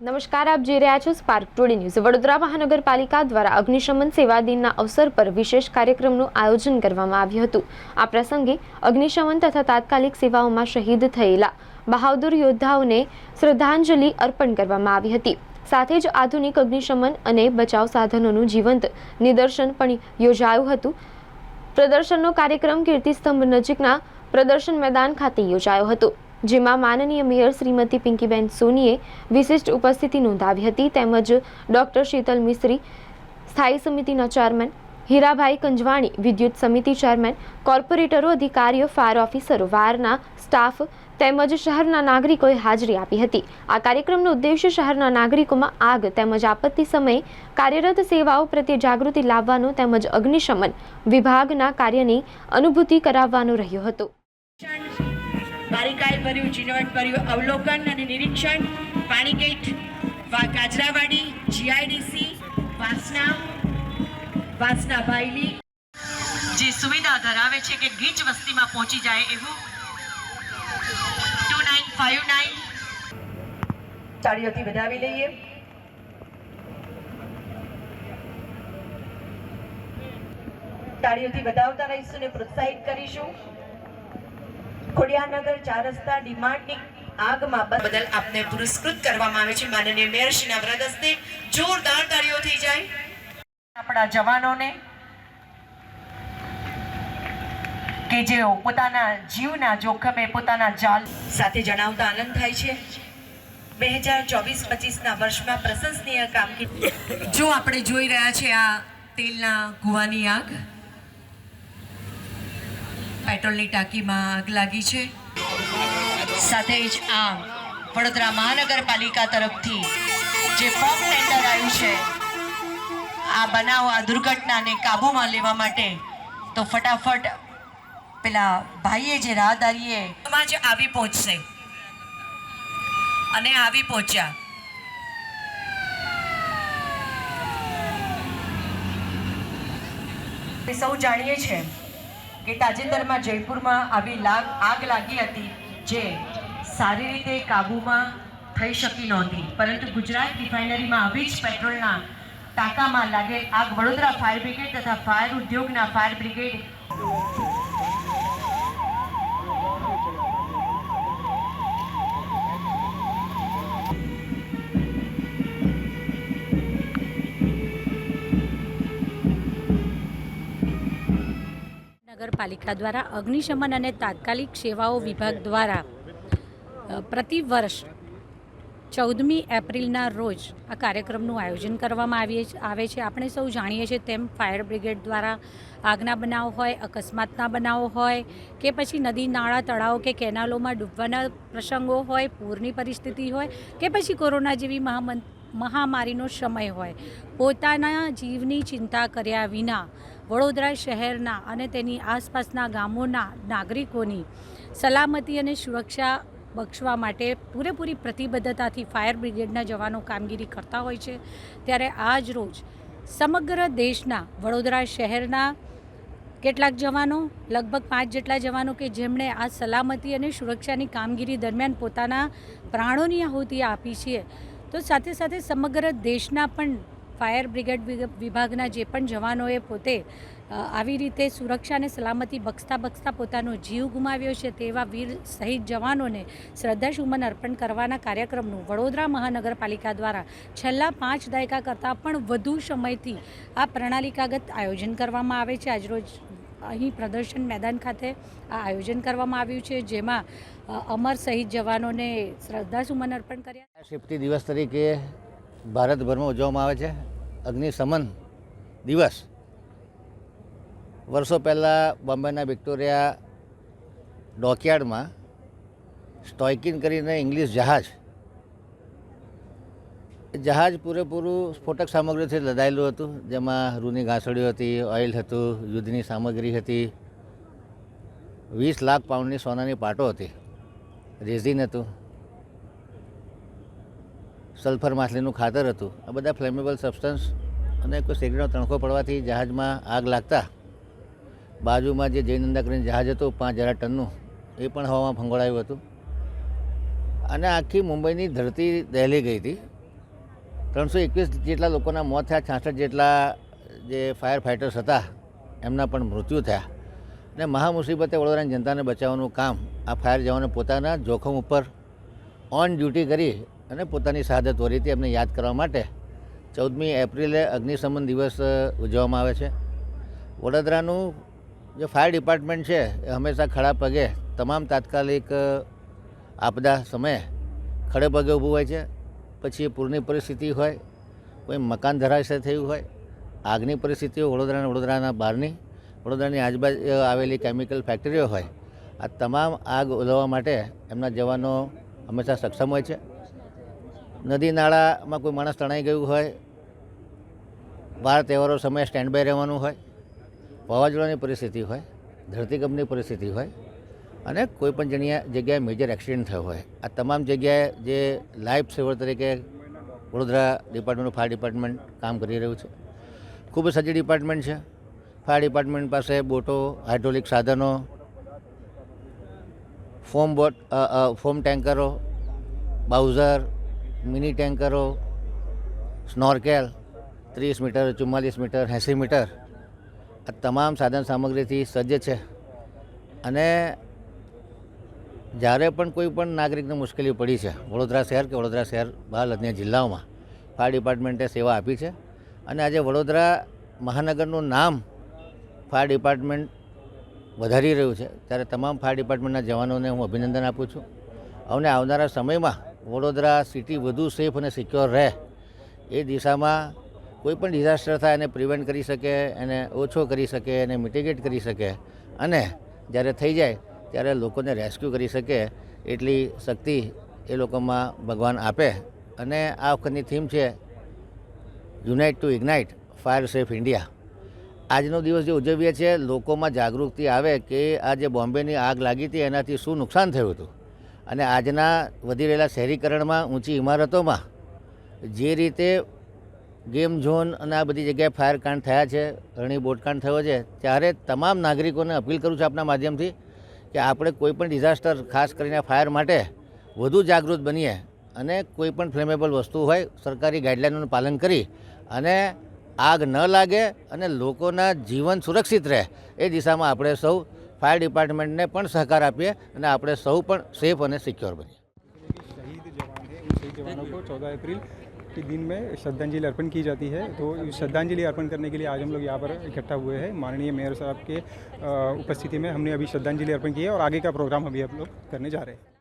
નમસ્કાર, આપ જોઈ રહ્યા છો સ્પાર્ક ટુડે ન્યૂઝ વડોદરા મહાનગરપાલિકા દ્વારા અગ્નિશમન સેવા દિનના અવસર પર વિશેષ કાર્યક્રમનું આયોજન કરવામાં આવ્યું હતું. આ પ્રસંગે અગ્નિશમન તથા તાત્કાલિક સેવાઓમાં શહીદ થયેલા બહાદુર યોદ્ધાઓને શ્રદ્ધાંજલિ અર્પણ કરવામાં આવી હતી. સાથે જ આધુનિક અગ્નિશમન અને બચાવ સાધનોનું જીવંત નિદર્શન પણ યોજાયું હતું. પ્રદર્શનનો કાર્યક્રમ કીર્તિસ્તંભ નજીકના પ્રદર્શન મેદાન ખાતે યોજાયો હતો. જેમાં માનનીય મેયર શ્રીમતી પિંકીબેન સોનીએ વિશિષ્ટ ઉપસ્થિતિ નોંધાવી હતી. તેમજ ડોક્ટર શીતલ મિશ્રી સ્થાયી સમિતિના ચેરમેન હીરાભાઈ કંજવાણી, વિદ્યુત સમિતિ ચેરમેન, કોર્પોરેટરો, અધિકારીઓ, ફાયર ઓફિસરો વારના સ્ટાફ તેમજ શહેરના નાગરિકોએ હાજરી આપી હતી. આ કાર્યક્રમનો ઉદ્દેશ્ય શહેરના નાગરિકોમાં આગ તેમજ આપત્તિ સમયે કાર્યરત સેવાઓ પ્રત્યે જાગૃતિ લાવવાનો તેમજ અગ્નિશમન વિભાગના કાર્યની અનુભૂતિ કરાવવાનો રહ્યો હતો. ભર્યું ઝીણવટ ભર્યું અવલોકન અને નિરીક્ષણ પાણીગેટ ગાજરાવાડી કાજરાવાડી જીઆઈડીસી વાસના વાસના ભાઈલી જે સુવિધા ધરાવે છે કે ગીચ વસ્તીમાં પહોંચી જાય એવું. Two nine five nine. તાળીઓથી વધાવી લઈએ. તાળીઓથી વધાવતા રહીશું ને પ્રોત્સાહિત કરીશું. ખોડિયારનગર ચાર રસ્તા ડીમાર્ટની આગમાં બદલ આપને પુરસ્કૃત કરવામાં આવે છે. માનનીય મેયરશ્રીના વ્રત હસ્તે જોરદાર તાળીઓ થઈ જાય. આપણા જવાનોને કે જેઓ પોતાના જીવના જોખમે પોતાના જાલ સાથે જણાવતા આનંદ થાય છે. બે હજાર ચોવીસ પચીસના વર્ષમાં પ્રશંસનીય કામગીરી જો આપણે જોઈ રહ્યા છે આ તેલના કૂવાની આગ પેટ્રોલની ટાંકીમાં આગ લાગી છે. સાથે જ આ વડોદરા મહાનગરપાલિકા તરફથી જે ફોક ટેન્ડર આવ્યું છે, આ બનાવ, આ દુર્ઘટનાને કાબૂમાં લેવા માટે તો ફટાફટ પેલા ભાઈએ જે રાહદારીએ જ આવી પહોંચશે. અને આવી પહોંચ્યા. સૌ જાણીએ છીએ કે તાજેતરમાં જયપુરમાં આવી લાગ, આગ લાગી હતી જે સારી રીતે કાબૂમાં થઈ શકી નહોતી. પરંતુ ગુજરાત રિફાઇનરીમાં આવી જ પેટ્રોલના ટાંકામાં લાગેલ આગ વડોદરા ફાયર બ્રિગેડ તથા ફાયર ઉદ્યોગના ફાયર બ્રિગેડ નગરપાલિકા દ્વારા અગ્નિશમન અને તાત્કાલિક સેવાઓ વિભાગ દ્વારા પ્રતિ વર્ષ ચૌદમી એપ્રિલના રોજ આ કાર્યક્રમનું આયોજન કરવામાં આવીએ આવે છે. આપણે સૌ જાણીએ છીએ તેમ ફાયર બ્રિગેડ દ્વારા આગના બનાવ હોય, અકસ્માતના બનાવો હોય કે પછી નદી, નાળા, તળાવ કે કેનાલોમાં ડૂબવાના પ્રસંગો હોય, પૂરની પરિસ્થિતિ હોય કે પછી કોરોના જેવી મહામં મહામારીનો સમય હોય. પોતાના જીવની ચિંતા કર્યા વિના વડોદરા શહેરના અને તેની આસપાસના ગામોના નાગરિકોની સલામતી અને સુરક્ષા બક્ષવા માટે પૂરેપૂરી પ્રતિબદ્ધતાથી ફાયર બ્રિગેડના જવાનો કામગીરી કરતા હોય છે. ત્યારે આજ રોજ સમગ્ર દેશના વડોદરા શહેરના કેટલાક જવાનો, લગભગ પાંચ જેટલા જવાનો કે જેમણે આ સલામતી અને સુરક્ષાની કામગીરી દરમિયાન પોતાના પ્રાણોની આહુતિ આપી છે તો સાથે સાથે સમગ્ર દેશના પણ ફાયર બ્રિગેડ વિભાગના જે પણ જવાનોએ પોતે આવી રીતે સુરક્ષા અને સલામતી બક્ષતા બક્ષતા પોતાનો જીવ ગુમાવ્યો છે તેવા વીર શહીદ જવાનોને શ્રદ્ધાસુમન અર્પણ કરવાના કાર્યક્રમનું વડોદરા મહાનગરપાલિકા દ્વારા છેલ્લા પાંચ દાયકા કરતાં પણ વધુ સમયથી આ પ્રણાલિકાગત આયોજન કરવામાં આવે છે. આજરોજ અહીં પ્રદર્શન મેદાન ખાતે આ આયોજન કરવામાં આવ્યું છે, જેમાં અમર શહીદ જવાનોને શ્રદ્ધાસુમન અર્પણ કર્યા. શિપ્તિ દિવસ તરીકે ભારતભરમાં ઉજવવામાં આવે છે. અગ્નિશમન દિવસ. વર્ષો પહેલાં બોમ્બેના વિક્ટોરિયા ડોકયાર્ડમાં સ્ટોઇકિન કરીને ઇંગ્લિશ જહાજ જહાજ પૂરેપૂરું સ્ફોટક સામગ્રીથી લદાયેલું હતું, જેમાં રૂની ઘાસડીઓ હતી, ઓઇલ હતું, યુદ્ધની સામગ્રી હતી. વીસ લાખ પાઉન્ડની સોનાની પાટો હતી. રેઝિન હતું. સલ્ફર માછલીનું ખાતર હતું. આ બધા ફ્લેમેબલ સબસ્ટન્સ અને કોઈ સિગરેટનો તણખો પડવાથી જહાજમાં આગ લાગતા. બાજુમાં જે જયનંદા કરીને જહાજ હતું, પાંચ હજાર ટનનું, એ પણ હવામાં ફંગોળાયું હતું. અને આખી મુંબઈની ધરતી દહેલી ગઈ હતી. ત્રણસો એકવીસ જેટલા લોકોના મોત થયા, છાસઠ જેટલા જે ફાયર ફાઇટર્સ હતા, એમના પણ મૃત્યુ થયા. અને મહામુસીબતે વડોદરાની જનતાને બચાવવાનું કામ, આ ફાયર જવાને પોતાના જોખમ ઉપર ઓન ડ્યુટી કરી અને પોતાની શહાદત વરીથી એમને યાદ કરવા માટે ચૌદમી એપ્રિલે અગ્નિશમન દિવસ ઉજવવામાં આવે છે. વડોદરાનું જે ફાયર ડિપાર્ટમેન્ટ છે, એ હંમેશા ખડા પગે, તમામ તાત્કાલિક આપદા સમયે ખડે પગે ઊભું હોય છે. પછી પૂરની પરિસ્થિતિ હોય, કોઈ મકાન ધરાશય થયું હોય, આગની પરિસ્થિતિઓ વડોદરાના વડોદરાના બહારની, વડોદરાની આજુબાજુ આવેલી કેમિકલ ફેક્ટરીઓ હોય, આ તમામ આગ ઓલવવા માટે એમના જવાનો હંમેશા સક્ષમ હોય છે. નદી નાળામાં કોઈ માણસ તણાઈ ગયું હોય, વાર તહેવારો સમયે સ્ટેન્ડ બાય રહેવાનું હોય, વાવાઝોડાની પરિસ્થિતિ હોય, ધરતીકંપની પરિસ્થિતિ હોય અને કોઈ પણ જણ્યા જગ્યાએ મેજર એક્સિડન્ટ થયો હોય. આ તમામ જગ્યાએ જે લાઈફ સેવર તરીકે વડોદરા ડિપાર્ટમેન્ટ ફાયર ડિપાર્ટમેન્ટ કામ કરી રહ્યું છે. ખૂબ સજ્જ ડિપાર્ટમેન્ટ છે. ફાયર ડિપાર્ટમેન્ટ પાસે બોટો હાઇડ્રોલિક સાધનો ફોમ બોટ ફોમ ટેન્કરો બાઉઝર મિની ટેન્કરો સ્નોર્કેલ ત્રીસ મીટર, ચુમ્માલીસ મીટર, એંસી મીટર આ તમામ સાધન સામગ્રીથી સજ્જ છે. અને જ્યારે પણ કોઈ પણ નાગરિકને મુશ્કેલી પડી છે, વડોદરા શહેર કે વડોદરા શહેર બહાર અન્ય જિલ્લાઓમાં, ફાયર ડિપાર્ટમેન્ટે સેવા આપી છે અને આજે વડોદરા મહાનગરનું નામ ફાયર ડિપાર્ટમેન્ટ વધારી રહ્યું છે. ત્યારે તમામ ફાયર ડિપાર્ટમેન્ટના જવાનોને હું અભિનંદન આપું છું. અને આવનારા સમયમાં વડોદરા સિટી વધુ સેફ અને સિક્યોર રહે એ દિશામાં કોઈ પણ ડિઝાસ્ટર થાય એને પ્રિવેન્ટ કરી શકે, એને ઓછો કરી શકે, એને મિટિગેટ કરી શકે અને જ્યારે થઈ જાય ત્યારે લોકોને રેસ્ક્યુ કરી શકે એટલી શક્તિ એ લોકોમાં ભગવાન આપે. અને આ વખતની થીમ છે unite to ignite fire safe India આજનો દિવસ જે ઉજવીએ છીએ, લોકોમાં જાગૃતિ આવે કે આ જે બોમ્બેની આગ લાગી હતી, એનાથી શું નુકસાન થયું હતું? અને આજના વધી રહેલા શહેરીકરણમાં, ઊંચી ઇમારતોમાં, જે રીતે ગેમ ઝોન અને આ બધી જગ્યાએ ફાયર કાંડ થયા છે, રણી બોટકાંડ થયો છે, ત્યારે તમામ નાગરિકોને અપીલ કરું છું આપના માધ્યમથી કે આપણે કોઈપણ ડિઝાસ્ટર ખાસ કરીને ફાયર માટે વધુ જાગૃત બનીએ અને કોઈપણ ફ્લેમેબલ વસ્તુ હોય, સરકારી ગાઈડલાઇનનું પાલન કરી અને આગ ન લાગે અને લોકોના જીવન સુરક્ષિત રહે, એ દિશામાં આપણે સૌ ફાયર ડિપાર્ટમેન્ટને પણ સહકાર આપીએ અને આપણે સૌ પણ સેફ અને સિક્યોર બનીએ. શહીદ જવાન હૈ ચૌદહ એપ્રિલ. को 14 अप्रैल के दिन में श्रद्धांजलि अर्पण की जाती है। तो श्रद्धांजलि अर्पण करने के लिए आज हम लोग यहाँ पर इकट्ठा हुए हैं। माननीय मेयर साहब के उपस्थिति में हमने अभी श्रद्धांजलि अर्पण की है और आगे का प्रोग्राम अभी हम लोग करने जा रहे हैं।